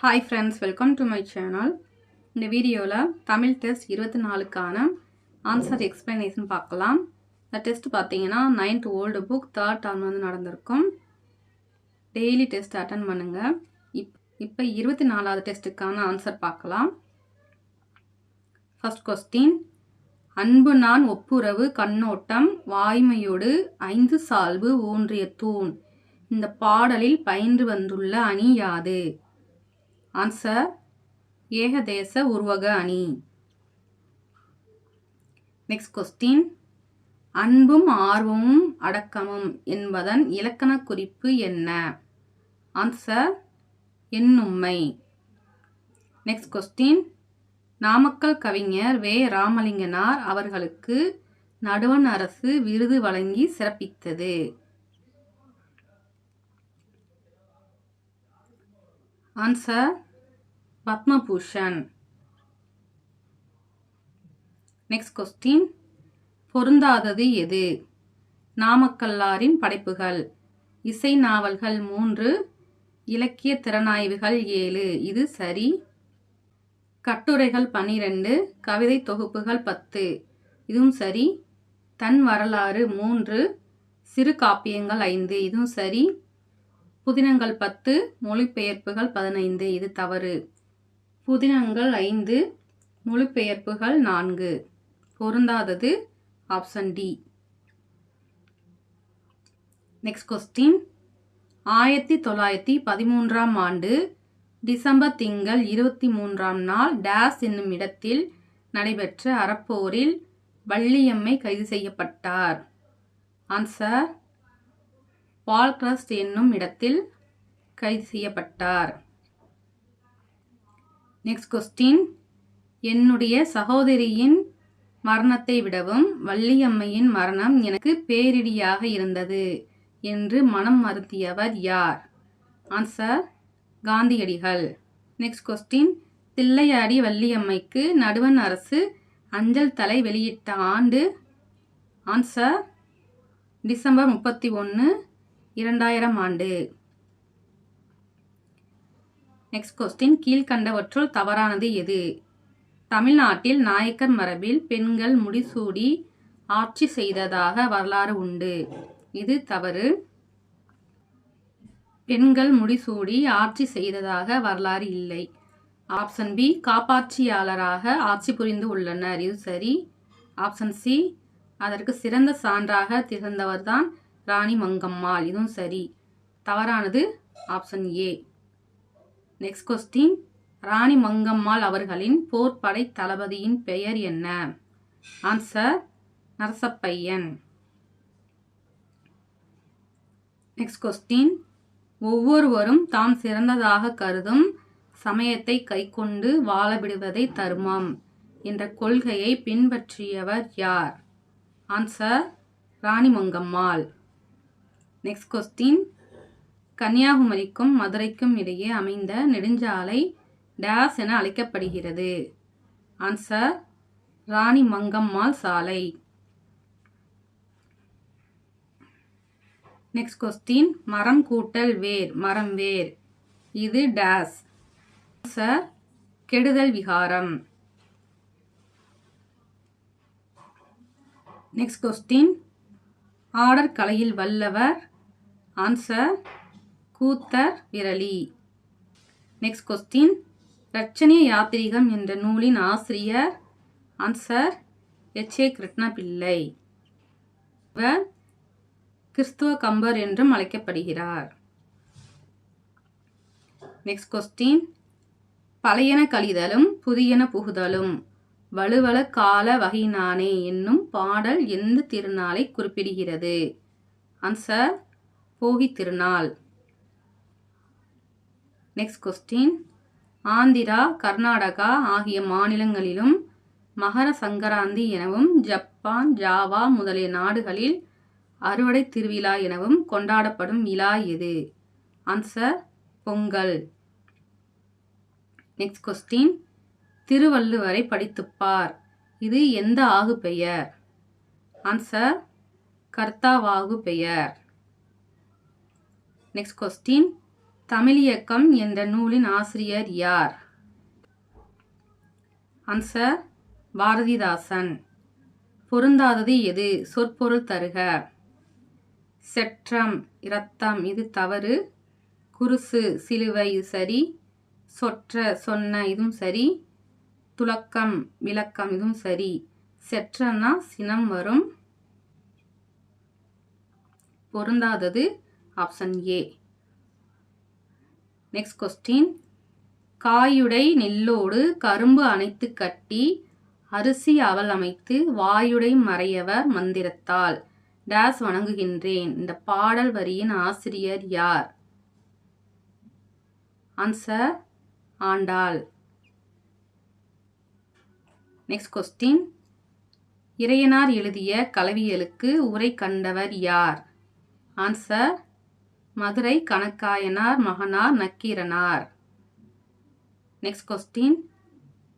Hi friends welcome to my channel இந்த வீடியோவில் Tamil test இருபத்தி நாலுக்கான ஆன்சர் எக்ஸ்பிளனேஷன் பார்க்கலாம். இந்த டெஸ்ட் பார்த்தீங்கன்னா ninth old book third term வந்து நடந்திருக்கும். டெய்லி டெஸ்ட் அட்டன் பண்ணுங்கள் இப் இப்போ இருபத்தி நாலாவது டெஸ்ட்டுக்கான ஆன்சர் பார்க்கலாம். ஃபஸ்ட் கொஸ்டின் அன்பு நான் ஒப்புரவு கண்ணோட்டம் வாய்மையோடு ஐந்து சால்பு ஊன்றிய தூண். இந்த பாடலில் பயின்று வந்துள்ள அணி யாது? ஆன்சர் ஏகதேச உருவக அணி. நெக்ஸ்ட் கொஸ்டின் அன்பும் ஆர்வமும் அடக்கமும் என்பதன் இலக்கண குறிப்பு என்ன? ஆன்சர் என்னும்மை நெக்ஸ்ட் கொஸ்டின் நாமக்கல் கவிஞர் வே. ராமலிங்கனார் அவர்களுக்கு நடுவண் அரசு விருது வழங்கி சிறப்பித்தது. ஆன்சர் பத்மபூஷன். நெக்ஸ்ட் கொஸ்டின் பொருந்தாதது எது? நாமக்கல்லாரின் படைப்புகள். இசை நாவல்கள் மூன்று இலக்கிய திறனாய்வுகள் ஏழு. இது சரி. கட்டுரைகள் பனிரெண்டு கவிதை தொகுப்புகள் பத்து. இதுவும் சரி. தன் வரலாறு மூன்று சிறு காப்பியங்கள் ஐந்து. இதுவும் சரி. புதினங்கள் பத்து மொழிபெயர்ப்புகள் பதினைந்து. இது தவறு. புதினங்கள் ஐந்து மொழிபெயர்ப்புகள் நான்கு. பொருந்தாதது ஆப்ஷன் டி நெக்ஸ்ட் கொஸ்டின் ஆயிரத்தி தொள்ளாயிரத்தி பதிமூன்றாம் ஆண்டு டிசம்பர் திங்கள் இருபத்தி மூன்றாம் நாள் டேஸ் என்னும் இடத்தில் நடைபெற்ற அறப்போரில் வள்ளியம்மை கைது செய்யப்பட்டார். ஆன்சர் பால்கிரஸ்ட் என்னும் இடத்தில் கைது செய்யப்பட்டார். நெக்ஸ்ட் கொஸ்டின் என்னுடைய சகோதரியின் மரணத்தை விடவும் வள்ளியம்மையின் மரணம் எனக்கு பேரிடியாக இருந்தது என்று மனம் மறுத்தியவர் யார்? ஆன்சர் காந்தியடிகள். நெக்ஸ்ட் கொஸ்டின் தில்லையாடி வள்ளியம்மைக்கு நடுவண் அரசு அஞ்சல் தலை வெளியிட்ட ஆண்டு? ஆன்சர் டிசம்பர் முப்பத்தி ஒன்று இரண்டாயிரம் ஆண்டு. நெக்ஸ்ட் கொஸ்டின் கீழ்கண்டவற்றுள் தவறானது எது? தமிழ்நாட்டில் நாயக்கர் மரபில் பெண்கள் முடிசூடி ஆட்சி செய்ததாக வரலாறு உண்டு. இது தவறு. பெண்கள் முடிசூடி ஆட்சி செய்ததாக வரலாறு இல்லை. ஆப்ஷன் பி காப்பாட்சியாளராக ஆட்சி புரிந்து உள்ளனர். இது சரி. ஆப்ஷன் சி அதற்கு சிறந்த சான்றாக திகழ்ந்தவர்தான் ராணி மங்கம்மாள் இதுவும் சரி. தவறானது. ஆப்ஷன் ஏ நெக்ஸ்ட் கொஸ்டின் ராணி மங்கம்மாள் அவர்களின் போர்ப்படை தளபதியின் பெயர் என்ன? ஆன்சர் நரசப்பையன். நெக்ஸ்ட் கொஸ்டின் ஒவ்வொருவரும் தாம் சிறந்ததாக கருதும் சமயத்தை கைக்கொண்டு வாழவிடுவதை தர்மம் என்ற கொள்கையை பின்பற்றியவர் யார்? ஆன்சர் ராணி மங்கம்மாள். நெக்ஸ்ட் கொஸ்டின் கன்னியாகுமரிக்கும் மதுரைக்கும் இடையே அமைந்த நெடுஞ்சாலை டேஸ் என அழைக்கப்படுகிறது. ஆன்சர் ராணி மங்கம்மாள் சாலை. நெக்ஸ்ட் கொஸ்டின் மரம் கூட்டல் வேர் மரம் வேர். இது டேஸ். ஆன்சர் கெடுதல் விகாரம். நெக்ஸ்ட் கொஸ்டின் ஆர்டர் கலையில் வல்லவர். ஆன்சர் கூத்தர் விரலி. நெக்ஸ்ட் கொஸ்டின் ரட்சணிய யாத்திரிகம் என்ற நூலின் ஆசிரியர் ஆன்சர் எச் ஏ கிருஷ்ணபிள்ளை. இவர் கிறிஸ்துவ கம்பர் என்றும் அழைக்கப்படுகிறார். நெக்ஸ்ட் கொஸ்டின் பழையன கழிதலும் புதியன புகுதலும் வலுவல கால வகையினானே என்னும் பாடல் எந்த திருநாளை குறிப்பிடுகிறது? ஆன்சர் போகி திருநாள். நெக்ஸ்ட் கொஸ்டின் ஆந்திரா கர்நாடகா ஆகிய மாநிலங்களிலும் மகர சங்கராந்தி எனவும் ஜப்பான் ஜாவா முதலிய நாடுகளில் அறுவடை திருவிழா எனவும் கொண்டாடப்படும் விழா எது? ஆன்சர் பொங்கல். நெக்ஸ்ட் கொஸ்டின் திருவள்ளுவரை படித்துப்பார். இது எந்த ஆகு பெயர்? ஆன்சர் கர்த்தாவாகு பெயர். நெக்ஸ்ட் கொஸ்டின் தமிழியக்கம் என்ற நூலின் ஆசிரியர் யார்? ஆன்சர் பாரதிதாசன். பொருந்தாதது எது? சொற்பொருள் தருக. செற்றம் இரத்தம் இது தவறு. குருசு சிலுவை இது சரி. சொற்ற சொன்ன இதுவும் சரி. துலக்கம் விளக்கம் இதுவும் சரி. செற்றன்னா சினம் வரும். பொருந்தாதது ஆப்ஷன் ஏ நெக்ஸ்ட் கொஸ்டின் காயுடை நெல்லோடு கரும்பு அணைத்து கட்டி அரிசி அவல் அமைத்து வாயுடை மறையவர் மந்திரத்தால். டேஸ் வணங்குகின்றேன். இந்த பாடல் வரியின் ஆசிரியர் யார்? Answer Andal. Next question Iraiyanar எழுதிய கலவியலுக்கு உரை கண்டவர் யார்? ஆன்சர் மதுரை கணக்காயனார் மகனார் நக்கீரனார். நெக்ஸ்ட் கொஸ்டின்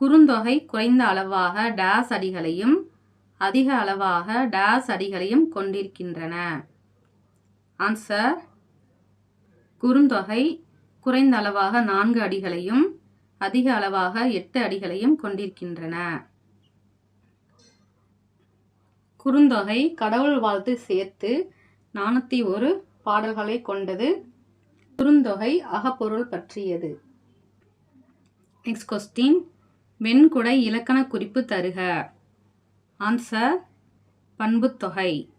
குறுந்தொகை குறைந்த அளவாக டேஸ் அடிகளையும் அதிக அளவாக டேஸ் அடிகளையும் கொண்டிருக்கின்றன. ஆன்சர் குறுந்தொகை குறைந்த அளவாக நான்கு அடிகளையும் அதிக அளவாக எட்டு அடிகளையும் கொண்டிருக்கின்றன. குறுந்தொகை கடவுள் வாழ்த்து சேர்த்து நானூற்றி ஒரு பாடல்களை கொண்டது குறுந்தொகை அகப்பொருள் பற்றியது. நெக்ஸ்ட் கொஸ்டின் வெண்குடை இலக்கண குறிப்பு தருக. ஆன்சர் பண்புத்தொகை.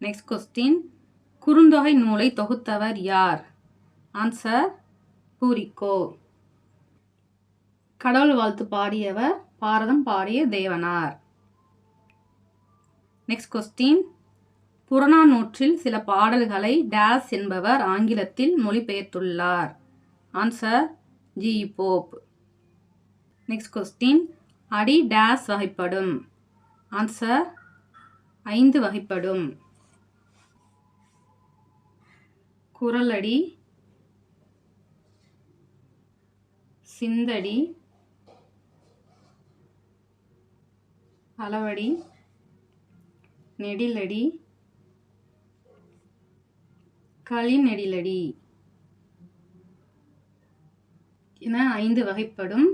நெக்ஸ்ட் கொஸ்டின் குறுந்தொகை நூலை தொகுத்தவர் யார்? ஆன்சர் பூரிக்கோ. கடவுள் வாழ்த்து பாடியவர் பாரதம் பாடிய தேவனார். நெக்ஸ்ட் கொஸ்டின் புறநானூற்றில் சில பாடல்களை டேஸ் என்பவர் ஆங்கிலத்தில் மொழிபெயர்த்துள்ளார். Answer G Pope next question அடி டேஸ் வகைப்படும். ஆன்சர் ஐந்து வகைப்படும். குரலடி சிந்தடி அளவடி நெடிலடி. களி நெடிலடி. என ஐந்து வகைப்படும்.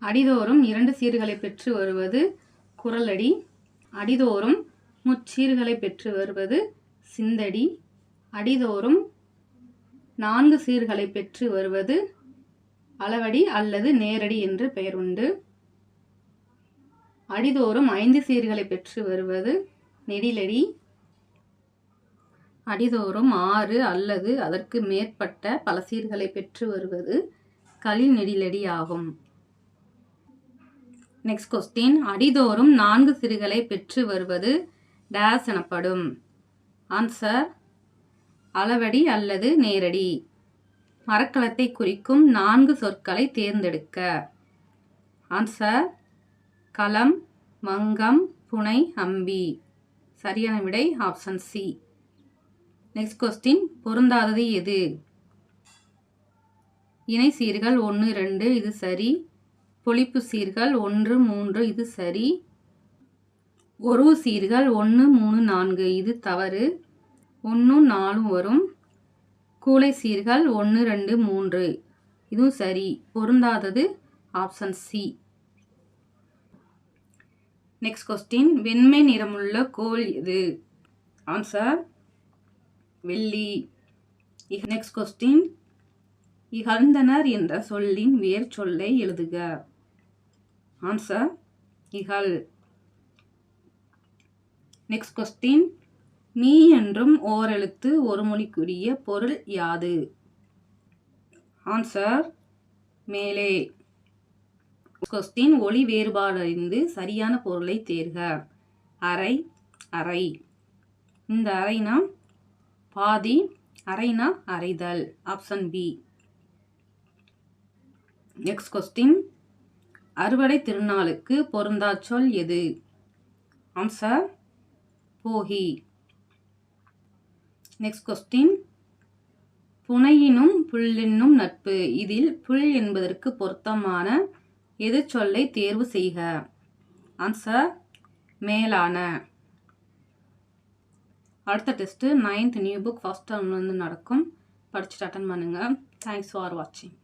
அடிதோறும் இரண்டு சீர்களை பெற்று வருவது குரலடி அடிதோறும் முச்சீர்களை பெற்று வருவது சிந்தடி. அடிதோறும் நான்கு சீர்களை பெற்று வருவது அளவடி அல்லது நேரடி என்று பெயர் உண்டு. அடிதோறும் ஐந்து சீர்களை பெற்று வருவது நெடிலடி. அடிதோறும் ஆறு அல்லது அதற்கு மேற்பட்ட பல சீர்களை பெற்று வருவது களி நெடிலடி ஆகும். நெக்ஸ்ட் கொஸ்டின் அடிதோறும் நான்கு சிறுகளை பெற்று வருவது டேஸ் எனப்படும். ஆன்சர் அளவடி அல்லது நேரடி. மரக்கலத்தை குறிக்கும் நான்கு சொற்களை தேர்ந்தெடுக்க. ஆன்சர் களம் மங்கம் புனை அம்பி. சரியான விடை ஆப்ஷன் சி நெக்ஸ்ட் கொஸ்டின் பொருந்தாதது எது? இணை சீர்கள் ஒன்று ரெண்டு இது சரி. பொழிப்பு சீர்கள் ஒன்று மூன்று இது சரி. ஒரு சீர்கள் ஒன்று மூணு நான்கு இது தவறு. ஒன்றும் நாலும் வரும். கூளை சீர்கள் ஒன்று ரெண்டு மூன்று. இதுவும் சரி. பொருந்தாதது ஆப்ஷன் சி நெக்ஸ்ட் கொஸ்டின் வெண்மை நிறமுள்ள கோல் எது? ஆன்சர் வெள்ளி. நெக்ஸ்ட் கொஸ்டின் இகழ்ந்தனர் என்ற சொல்லின் வேர் சொல்லை எழுதுக. ஆன்சர் இகழ். நெக்ஸ்ட் கொஸ்டின் மீ என்றும் ஓரெழுத்து ஒரு மொழிக்குரிய பொருள் யாது? ஆன்சர் மேலே. கொஸ்டின் ஒளி வேறுபாடறிந்து சரியான பொருளை தேர்க. அறை அறை. இந்த அறைனா பாதி அறைனா அறைதல் ஆப்ஷன் பி. Next question. அறுவடை திருநாளுக்கு பொருந்தா சொல் எது? ஆன்சர் போகி. Next question. புனையினும் புல்லினும் நட்பு. இதில் புல் என்பதற்கு பொருத்தமான எது சொல்லை தேர்வு செய்க? ஆன்சர் மேலான. அடுத்த test ninth new book first term வந்து நடக்கும். படிச்சுட்டு அட்டன் பண்ணுங்கள் தேங்க்ஸ் ஃபார் வாட்சிங்